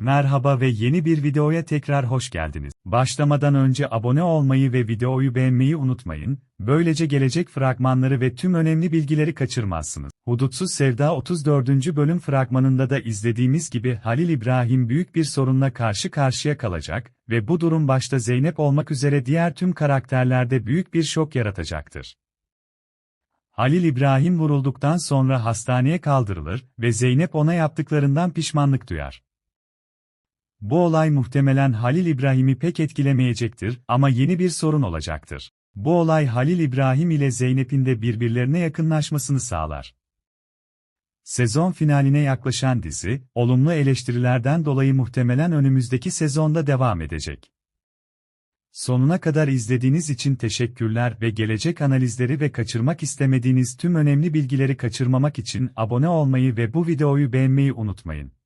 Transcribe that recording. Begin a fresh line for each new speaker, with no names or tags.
Merhaba ve yeni bir videoya tekrar hoş geldiniz. Başlamadan önce abone olmayı ve videoyu beğenmeyi unutmayın, böylece gelecek fragmanları ve tüm önemli bilgileri kaçırmazsınız. Hudutsuz Sevda 34. bölüm fragmanında da izlediğimiz gibi Halil İbrahim büyük bir sorunla karşı karşıya kalacak ve bu durum başta Zeynep olmak üzere diğer tüm karakterlerde büyük bir şok yaratacaktır. Halil İbrahim vurulduktan sonra hastaneye kaldırılır ve Zeynep ona yaptıklarından pişmanlık duyar. Bu olay muhtemelen Halil İbrahim'i pek etkilemeyecektir ama yeni bir sorun olacaktır. Bu olay Halil İbrahim ile Zeynep'in de birbirlerine yakınlaşmasını sağlar. Sezon finaline yaklaşan dizi, olumlu eleştirilerden dolayı muhtemelen önümüzdeki sezonda devam edecek. Sonuna kadar izlediğiniz için teşekkürler ve gelecek analizleri ve kaçırmak istemediğiniz tüm önemli bilgileri kaçırmamak için abone olmayı ve bu videoyu beğenmeyi unutmayın.